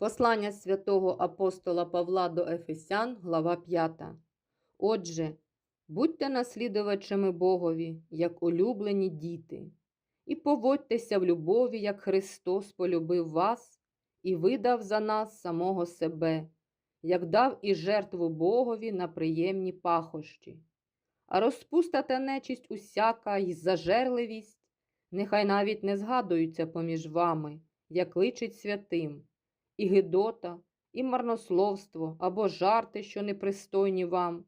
Послання святого апостола Павла до Ефесян, глава 5. Отже, будьте наслідувачами Богові, як улюблені діти, і поводьтеся в любові, як Христос полюбив вас і видав за нас самого себе, як дав і жертву Богові на приємні пахощі. А розпуста та нечисть усяка й зажерливість, нехай навіть не згадуються поміж вами, як личить святим і гидота, і марнословство або жарти, що непристойні вам,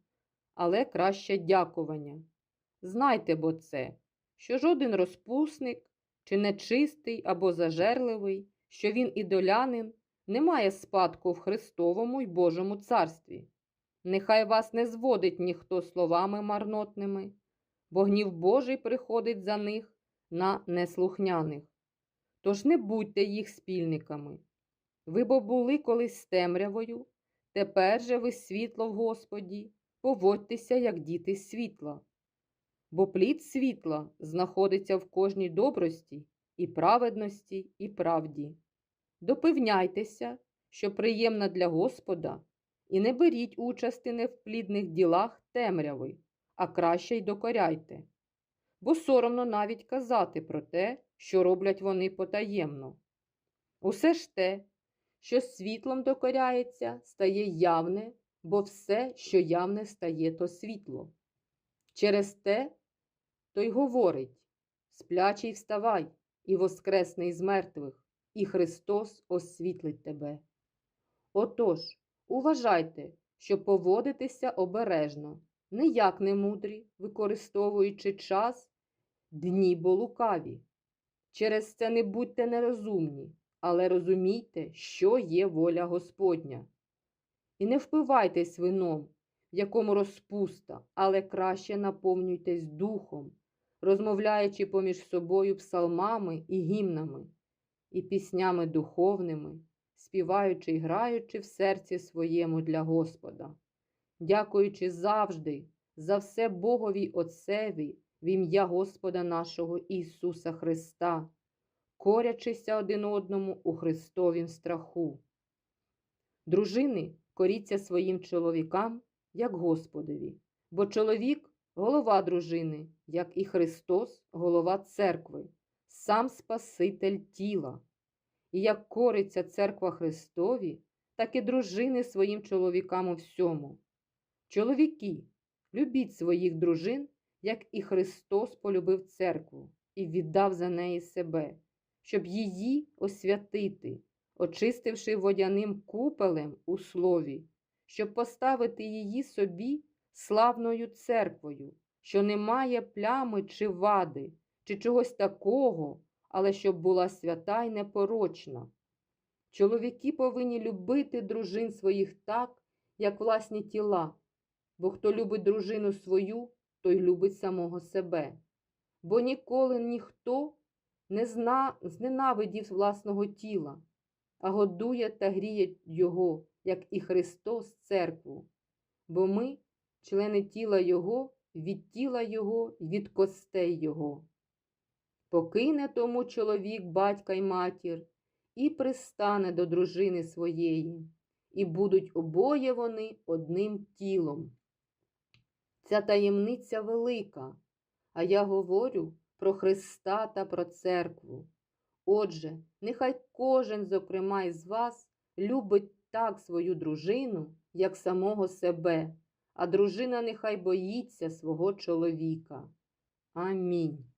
але краще дякування. Знайте бо це, що жоден розпусник, чи нечистий або зажерливий, що він ідолянин, не має спадку в Христовому й Божому царстві. Нехай вас не зводить ніхто словами марнотними, бо гнів Божий приходить за них на неслухняних. Тож не будьте їх спільниками. Ви бо були колись темрявою, тепер же ви світло в Господі, поводьтеся, як діти світла. Бо плід світла знаходиться в кожній добрості і праведності, і правді. Допевняйтеся, що приємна для Господа, і не беріть участи не в плідних ділах темряви, а краще й докоряйте. Бо соромно навіть казати про те, що роблять вони потаємно. Усе ж те, що світлом докоряється, стає явне, бо все, що явне стає, то світло. Через те той говорить сплячий вставай і воскресний із мертвих, і Христос освітлить тебе. Отож, уважайте, що поводитеся обережно, ніяк не як немудрі, використовуючи час, дні бо лукаві. Через це не будьте нерозумні але розумійте, що є воля Господня. І не впивайтесь вином, в якому розпуста, але краще наповнюйтесь духом, розмовляючи поміж собою псалмами і гімнами, і піснями духовними, співаючи й граючи в серці своєму для Господа, дякуючи завжди за все Богові Отцеві в ім'я Господа нашого Ісуса Христа корячися один одному у Христовім страху. Дружини коріться своїм чоловікам, як Господові, бо чоловік голова дружини, як і Христос, голова церкви, сам Спаситель тіла. І як кориться церква Христові, так і дружини своїм чоловікам у всьому. Чоловіки, любіть своїх дружин, як і Христос полюбив церкву і віддав за неї себе щоб її освятити, очистивши водяним купелем у слові, щоб поставити її собі славною церквою, що не має плями чи вади, чи чогось такого, але щоб була свята й непорочна. Чоловіки повинні любити дружин своїх так, як власні тіла, бо хто любить дружину свою, той любить самого себе. Бо ніколи ніхто не зна, зненавидів власного тіла, а годує та гріє Його, як і Христос церкву. Бо ми, члени тіла Його, від тіла Його від костей Його. Покине тому чоловік батька й матір, і пристане до дружини своєї, і будуть обоє вони одним тілом. Ця таємниця велика, а я говорю про Христа та про церкву. Отже, нехай кожен, зокрема, із вас любить так свою дружину, як самого себе, а дружина нехай боїться свого чоловіка. Амінь.